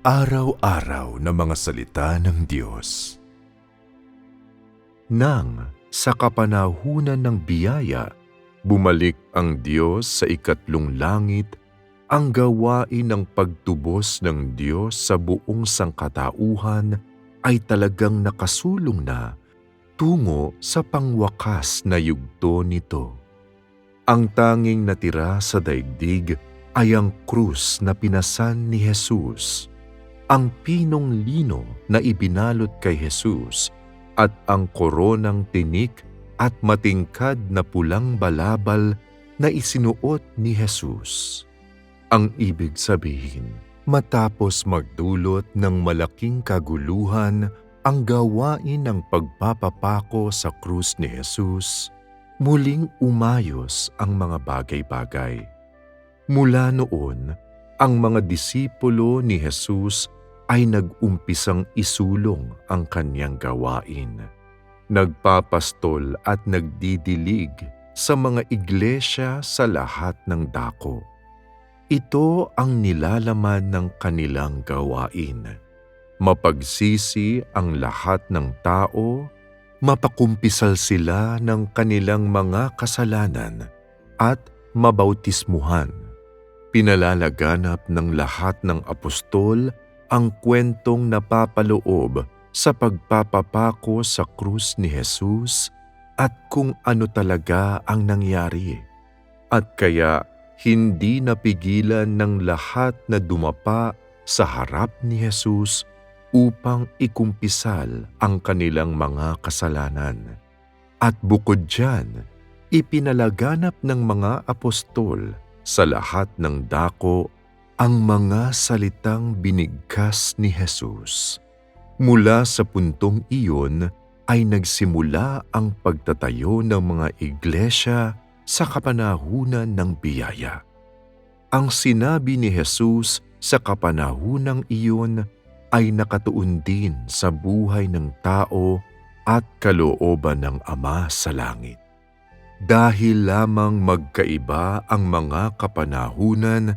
Araw-araw na mga salita ng Diyos. Nang sa kapanahunan ng biyaya, bumalik ang Diyos sa ikatlong langit, ang gawain ng pagtubos ng Diyos sa buong sangkatauhan ay talagang nakasulong na tungo sa pangwakas na yugto nito. Ang tanging natira sa daigdig ay ang krus na pinasan ni Jesus, ang pinong lino na ibinalot kay Jesus at ang koronang tinik at matingkad na pulang balabal na isinuot ni Jesus. Ang ibig sabihin, matapos magdulot ng malaking kaguluhan ang gawain ng pagpapapako sa krus ni Jesus, muling umayos ang mga bagay-bagay. Mula noon, ang mga disipulo ni Jesus ay nag-umpisang isulong ang kanyang gawain. Nagpapastol at nagdidilig sa mga iglesia sa lahat ng dako. Ito ang nilalaman ng kanilang gawain. Mapagsisi ang lahat ng tao mapakumpisal sila ng kanilang mga kasalanan at mabautismuhan. Pinalalaganap ng lahat ng apostol ang kwentong napapaloob sa pagpapapako sa krus ni Jesus at kung ano talaga ang nangyari. At kaya hindi napigilan ng lahat na dumapa sa harap ni Jesus upang ikumpisal ang kanilang mga kasalanan. At bukod dyan, ipinalaganap ng mga apostol sa lahat ng dako ang mga salitang binigkas ni Jesus. Mula sa puntong iyon ay nagsimula ang pagtatayo ng mga iglesia sa kapanahunan ng biyaya. Ang sinabi ni Jesus sa kapanahunang iyon ay nakatuon din sa buhay ng tao at kalooban ng Ama sa langit. Dahil lamang magkaiba ang mga kapanahunan,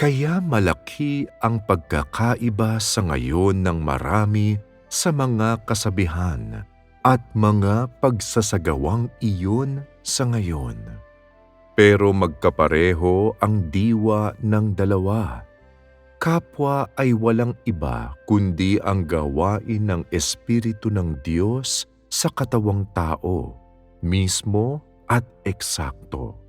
kaya malaki ang pagkakaiba sa ngayon ng marami sa mga kasabihan at mga pagsasagawang iyon sa ngayon. Pero magkapareho ang diwa ng dalawa kapwa ay walang iba kundi ang gawain ng Espiritu ng Diyos sa katawang tao, mismo at eksakto.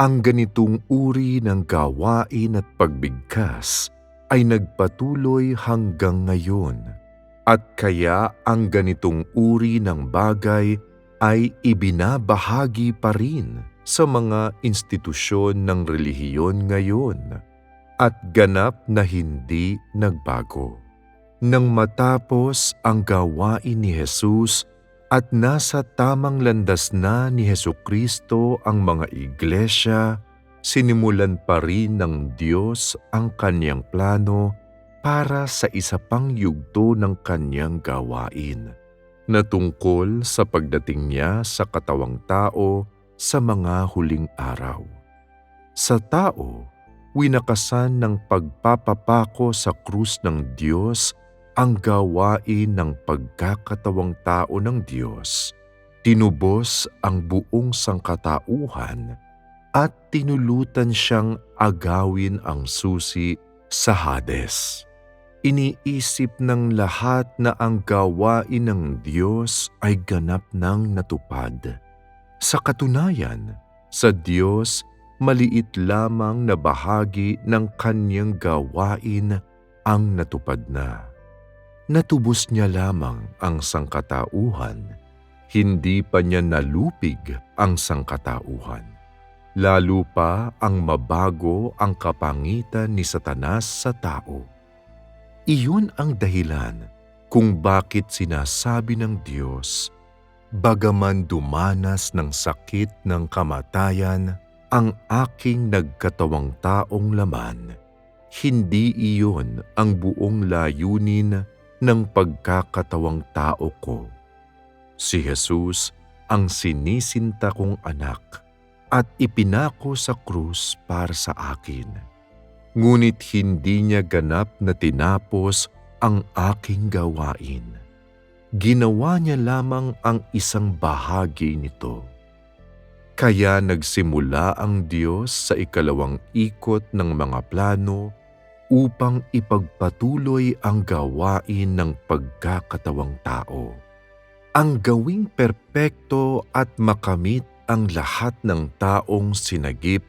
Ang ganitong uri ng gawain at pagbigkas ay nagpatuloy hanggang ngayon at kaya ang ganitong uri ng bagay ay ibinabahagi pa rin sa mga institusyon ng relihiyon ngayon at ganap na hindi nagbago. Nang matapos ang gawain ni Jesus at nasa tamang landas na ni Heso Kristo ang mga iglesia, sinimulan pa rin ng Diyos ang kanyang plano para sa isa pang yugto ng kanyang gawain na tungkol sa pagdating niya sa katawang tao sa mga huling araw. Sa tao, winakasan ng pagpapapako sa krus ng Diyos ang gawain ng pagkakatawang tao ng Diyos, tinubos ang buong sangkatauhan at tinulutan siyang agawin ang susi sa Hades. Iniisip ng lahat na ang gawain ng Diyos ay ganap ng natupad. Sa katunayan, sa Diyos maliit lamang na bahagi ng kanyang gawain ang natupad na. Natubos niya lamang ang sangkatauhan, hindi pa niya nalupig ang sangkatauhan. Lalo pa ang mabago ang kapangitan ni Satanas sa tao. Iyon ang dahilan kung bakit sinasabi ng Diyos, Bagaman dumanas ng sakit ng kamatayan, ang aking nagkatawang taong laman, hindi iyon ang buong layunin ng pagkakatawang tao ko. Si Jesus ang sinisinta kong anak at ipinako sa krus para sa akin. ngunit hindi niya ganap na tinapos ang aking gawain. Ginawa niya lamang ang isang bahagi nito. Kaya nagsimula ang Diyos sa ikalawang ikot ng mga plano upang ipagpatuloy ang gawain ng pagkakatawang tao. Ang gawing perpekto at makamit ang lahat ng taong sinagip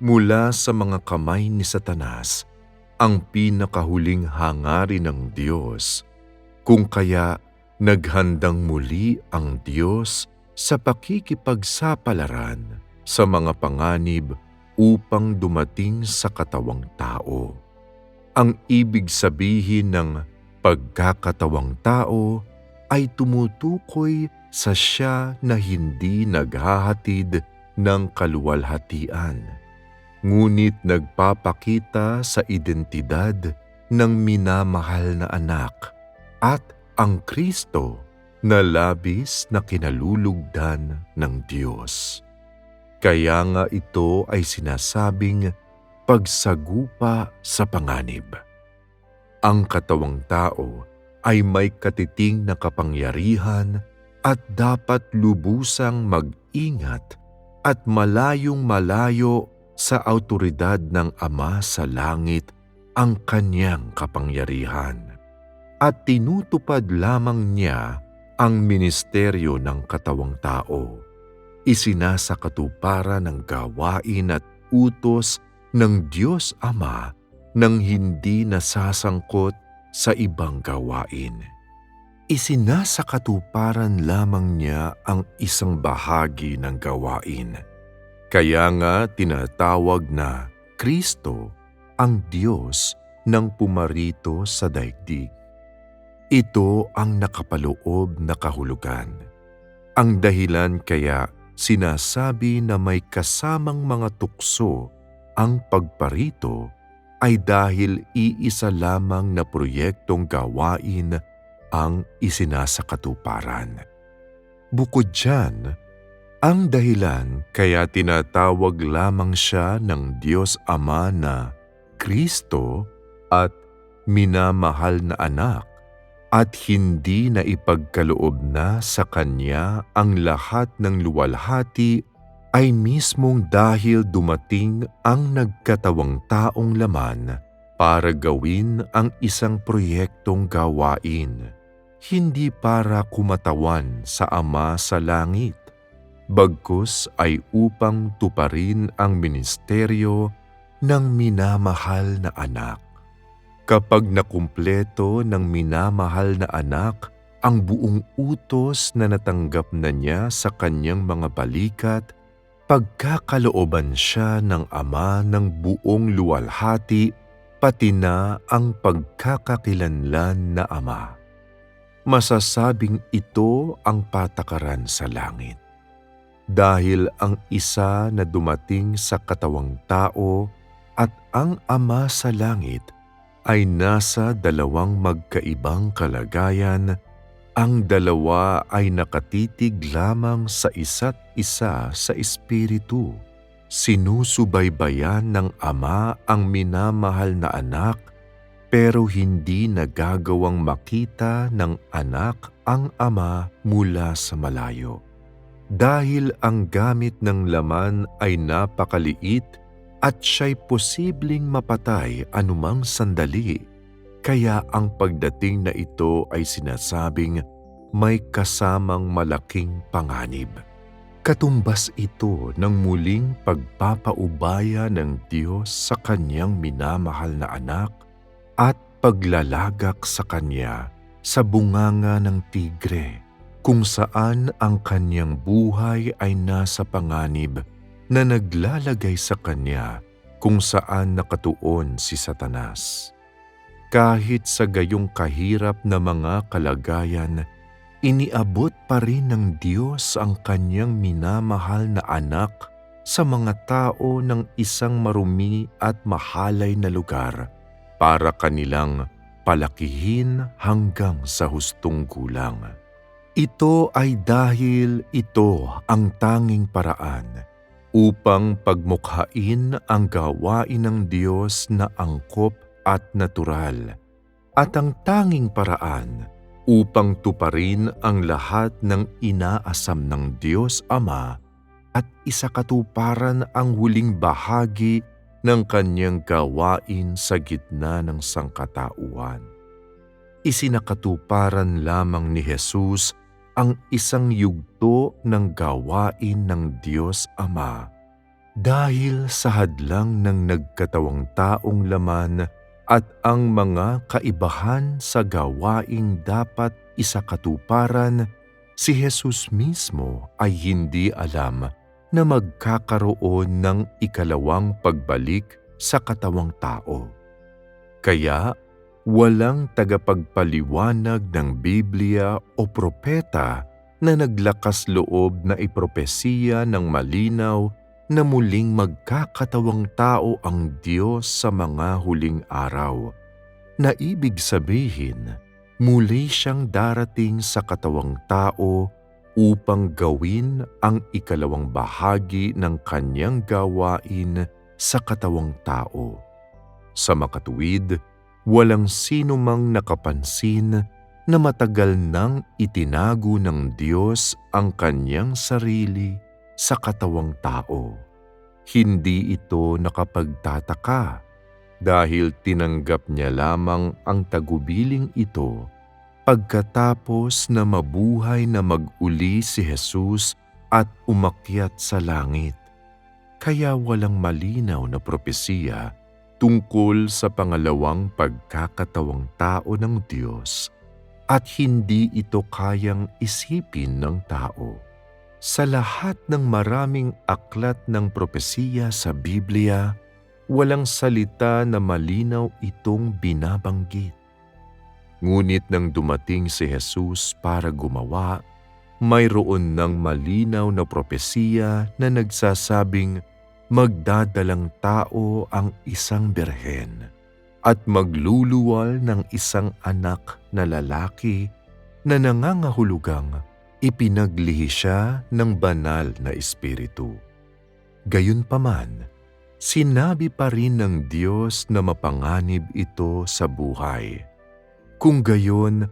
mula sa mga kamay ni Satanas, ang pinakahuling hangarin ng Diyos, kung kaya naghandang muli ang Diyos sa pakikipagsapalaran sa mga panganib upang dumating sa katawang tao. Ang ibig sabihin ng pagkakatawang tao ay tumutukoy sa siya na hindi naghahatid ng kaluwalhatian, ngunit nagpapakita sa identidad ng minamahal na anak at ang Kristo na labis na kinalulugdan ng Diyos. Kaya nga ito ay sinasabing pagsagupa sa panganib. Ang katawang tao ay may katiting na kapangyarihan at dapat lubusang mag-ingat at malayong malayo sa autoridad ng Ama sa langit ang kanyang kapangyarihan. At tinutupad lamang niya ang ministeryo ng katawang tao. Isinasakatuparan ng gawain at utos ng Diyos Ama nang hindi nasasangkot sa ibang gawain. Isinasakatuparan lamang niya ang isang bahagi ng gawain. Kaya nga tinatawag na Kristo ang Diyos ng pumarito sa daigdig. Ito ang nakapaloob na kahulugan. Ang dahilan kaya sinasabi na may kasamang mga tukso ang pagparito ay dahil iisa lamang na proyektong gawain ang isinasakatuparan. Bukod dyan, ang dahilan kaya tinatawag lamang siya ng Diyos Ama na Kristo at minamahal na anak at hindi na ipagkaloob na sa Kanya ang lahat ng luwalhati ay mismong dahil dumating ang nagkatawang taong laman para gawin ang isang proyektong gawain hindi para kumatawan sa Ama sa langit, bagkus ay upang tuparin ang ministeryo ng minamahal na anak. Kapag nakumpleto ng minamahal na anak ang buong utos na natanggap na niya sa kanyang mga balikat, pagkakalooban siya ng Ama ng buong luwalhati pati na ang pagkakakilanlan na Ama masasabing ito ang patakaran sa langit. Dahil ang isa na dumating sa katawang tao at ang Ama sa langit ay nasa dalawang magkaibang kalagayan, ang dalawa ay nakatitig lamang sa isa't isa sa Espiritu. Sinusubaybayan ng Ama ang minamahal na anak pero hindi nagagawang makita ng anak ang ama mula sa malayo. Dahil ang gamit ng laman ay napakaliit at siya'y posibleng mapatay anumang sandali, kaya ang pagdating na ito ay sinasabing may kasamang malaking panganib. Katumbas ito ng muling pagpapaubaya ng Diyos sa kanyang minamahal na anak at paglalagak sa kanya sa bunganga ng tigre kung saan ang kanyang buhay ay nasa panganib na naglalagay sa kanya kung saan nakatuon si Satanas. Kahit sa gayong kahirap na mga kalagayan, iniabot pa rin ng Diyos ang kanyang minamahal na anak sa mga tao ng isang marumi at mahalay na lugar para kanilang palakihin hanggang sa hustong gulang. Ito ay dahil ito ang tanging paraan upang pagmukhain ang gawain ng Diyos na angkop at natural at ang tanging paraan upang tuparin ang lahat ng inaasam ng Diyos Ama at isakatuparan ang huling bahagi ng kanyang gawain sa gitna ng sangkatauhan. Isinakatuparan lamang ni Jesus ang isang yugto ng gawain ng Diyos Ama dahil sa hadlang ng nagkatawang taong laman at ang mga kaibahan sa gawaing dapat isakatuparan, si Jesus mismo ay hindi alam na magkakaroon ng ikalawang pagbalik sa katawang tao. Kaya walang tagapagpaliwanag ng Biblia o propeta na naglakas loob na ipropesiya ng malinaw na muling magkakatawang tao ang Diyos sa mga huling araw, na ibig sabihin, muli siyang darating sa katawang tao upang gawin ang ikalawang bahagi ng kanyang gawain sa katawang tao. Sa makatuwid, walang sino mang nakapansin na matagal nang itinago ng Diyos ang kanyang sarili sa katawang tao. Hindi ito nakapagtataka dahil tinanggap niya lamang ang tagubiling ito pagkatapos na mabuhay na mag-uli si Jesus at umakyat sa langit. Kaya walang malinaw na propesiya tungkol sa pangalawang pagkakatawang tao ng Diyos at hindi ito kayang isipin ng tao. Sa lahat ng maraming aklat ng propesiya sa Biblia, walang salita na malinaw itong binabanggit. Ngunit nang dumating si Jesus para gumawa, mayroon ng malinaw na propesiya na nagsasabing magdadalang tao ang isang berhen at magluluwal ng isang anak na lalaki na nangangahulugang ipinaglihi siya ng banal na espiritu. Gayunpaman, sinabi pa rin ng Diyos na mapanganib ito sa buhay. Kung gayon,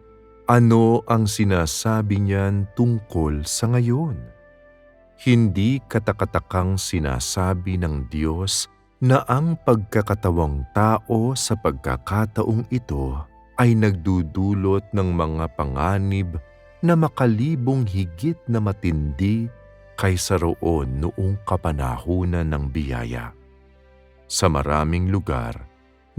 ano ang sinasabi niyan tungkol sa ngayon? Hindi katakatakang sinasabi ng Diyos na ang pagkakatawang tao sa pagkakataong ito ay nagdudulot ng mga panganib na makalibong higit na matindi kaysa roon noong kapanahunan ng biyaya. Sa maraming lugar,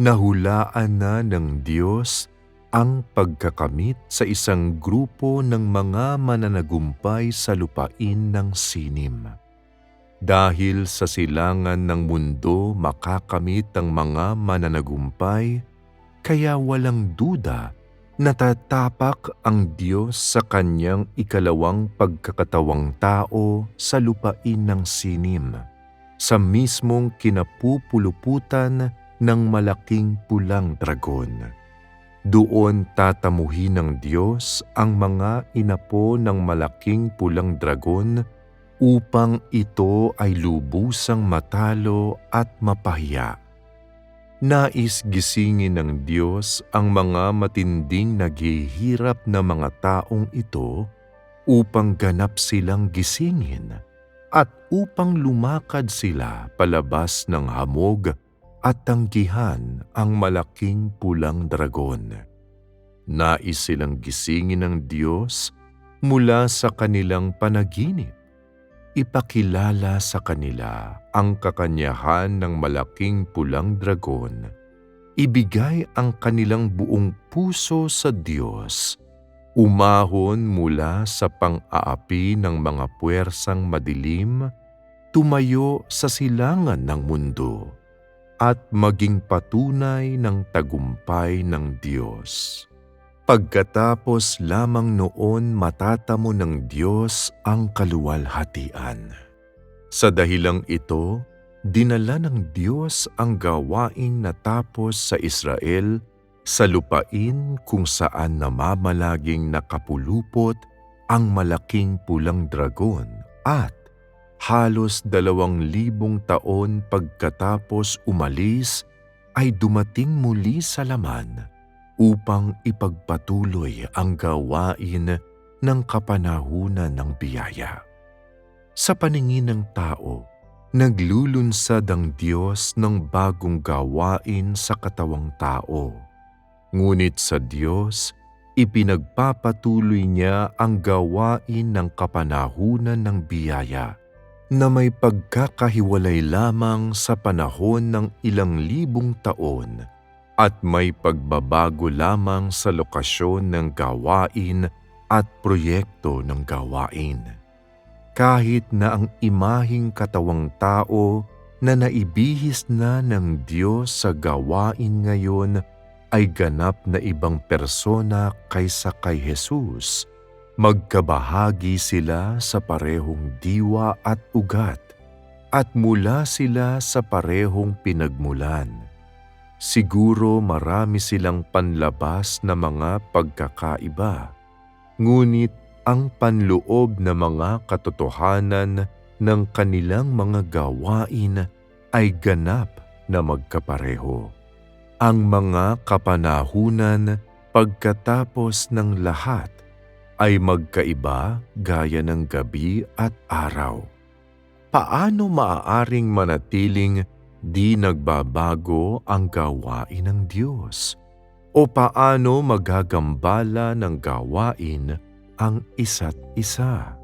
nahulaan na ng Diyos ang pagkakamit sa isang grupo ng mga mananagumpay sa lupain ng sinim. Dahil sa silangan ng mundo makakamit ang mga mananagumpay, kaya walang duda Natatapak ang Diyos sa kanyang ikalawang pagkakatawang tao sa lupain ng sinim, sa mismong kinapupuluputan ng malaking pulang dragon. Doon tatamuhin ng Diyos ang mga inapo ng malaking pulang dragon upang ito ay lubusang matalo at mapahiya Nais gisingin ng Diyos ang mga matinding naghihirap na mga taong ito upang ganap silang gisingin at upang lumakad sila palabas ng hamog at tanggihan ang malaking pulang dragon. Nais silang gisingin ng Diyos mula sa kanilang panaginip ipakilala sa kanila ang kakanyahan ng malaking pulang dragon, ibigay ang kanilang buong puso sa Diyos, umahon mula sa pang-aapi ng mga puwersang madilim, tumayo sa silangan ng mundo, at maging patunay ng tagumpay ng Diyos. Pagkatapos lamang noon matatamo ng Diyos ang kaluwalhatian. Sa dahilang ito, dinala ng Diyos ang gawaing natapos sa Israel sa lupain kung saan namamalaging nakapulupot ang malaking pulang dragon at halos dalawang libong taon pagkatapos umalis ay dumating muli sa laman upang ipagpatuloy ang gawain ng kapanahunan ng biyaya. Sa paningin ng tao, naglulunsad ang Diyos ng bagong gawain sa katawang tao. Ngunit sa Diyos, ipinagpapatuloy niya ang gawain ng kapanahunan ng biyaya na may pagkakahiwalay lamang sa panahon ng ilang libong taon at may pagbabago lamang sa lokasyon ng gawain at proyekto ng gawain. Kahit na ang imahing katawang tao na naibihis na ng Diyos sa gawain ngayon ay ganap na ibang persona kaysa kay Jesus, magkabahagi sila sa parehong diwa at ugat at mula sila sa parehong pinagmulan. Siguro marami silang panlabas na mga pagkakaiba, ngunit ang panloob na mga katotohanan ng kanilang mga gawain ay ganap na magkapareho. Ang mga kapanahunan pagkatapos ng lahat ay magkaiba gaya ng gabi at araw. Paano maaaring manatiling di nagbabago ang gawain ng Diyos? O paano magagambala ng gawain ang isa't isa?